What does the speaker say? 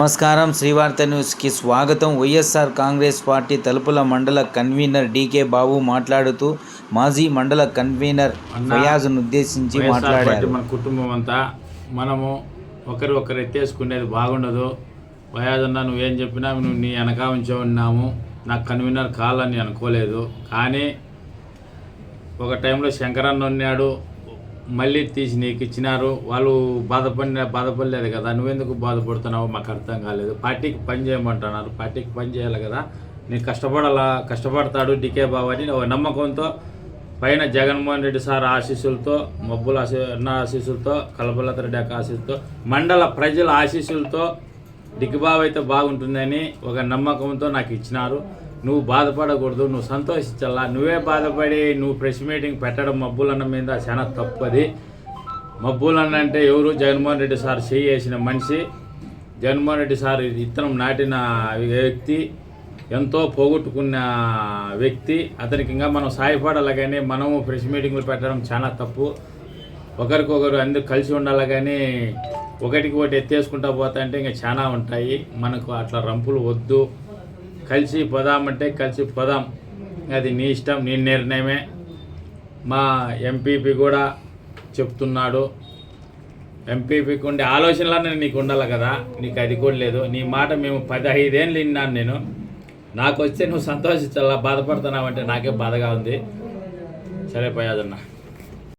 నమస్కారం. శ్రీవార్త న్యూస్కి స్వాగతం. వైఎస్ఆర్ కాంగ్రెస్ పార్టీ తలుపుల మండల కన్వీనర్ డీకే బాబు మాట్లాడుతూ మాజీ మండల కన్వీనర్ ఫయాజ్ను ఉద్దేశించి మాట్లాడారు. మన కుటుంబం అంతా మనము ఒకరి ఒకరు ఎత్తేసుకునేది బాగుండదు. వయాజన్న నువ్వేం చెప్పినా నువ్వు నీ వెనక ఉంచే ఉన్నాము. నాకు కన్వీనర్ కావాలని అనుకోలేదు. కానీ ఒక టైంలో శంకరన్న ఉన్నాడు. మళ్ళీ తీసి నీకు ఇచ్చినారు. వాళ్ళు బాధపడిన బాధపడలేదు కదా. నువ్వెందుకు బాధపడుతున్నావు మాకు అర్థం కాలేదు. పార్టీకి పని చేయమంటున్నారు. పార్టీకి పని చేయాలి కదా. నీకు కష్టపడాలా? కష్టపడతాడు డికే బాబు అని ఒక నమ్మకంతో పైన జగన్మోహన్ రెడ్డి సార్ ఆశీస్సులతో మబ్బుల ఆశీ అన్న ఆశీస్సులతో కలపలత రెడ్డి ఆశీస్సుతో ఆశీస్సులతో మండల ప్రజల ఆశీస్సులతో డిగ్గిబాబు అయితే బాగుంటుందని ఒక నమ్మకంతో నాకు ఇచ్చినారు. నువ్వు బాధపడకూడదు నువ్వు సంతోషించాలా నువ్వే బాధపడి నువ్వు ప్రెస్ మీటింగ్ పెట్టడం మబ్బులన్న మీద చాలా తప్పది. మబ్బులన్న అంటే ఎవరు? జగన్మోహన్ రెడ్డి సార్ చేయి వేసిన మనిషి. జగన్మోహన్ రెడ్డి సార్ ఇత్తనం నాటిన వ్యక్తి ఎంతో పోగొట్టుకున్న వ్యక్తి. అతనికి ఇంకా మనం సాయపడాలి కానీ మనము ప్రెస్ మీటింగ్లు పెట్టడం చాలా తప్పు. ఒకరికొకరు అందరు కలిసి ఉండాలి కానీ ఒకటికి ఒకటి ఎత్తేసుకుంటా పోతా అంటే ఇంకా చాలా ఉంటాయి. మనకు అట్లా రంపులు వద్దు. కలిసి పోదామంటే కలిసి పోదాం. అది నీ ఇష్టం నీ నిర్ణయమే. మా ఎంపీపీ కూడా చెప్తున్నాడు. ఎంపీపీకి ఉండే ఆలోచనలన్నీ నీకు ఉండాలి కదా. నీకు అది కూడా లేదు. నీ మాట మేము పదహైదేళ్ళు విన్నాను నేను. నాకు వస్తే నువ్వు సంతోషించాలా బాధపడుతున్నావంటే నాకే బాధగా ఉంది. సరే పోయాదన్నా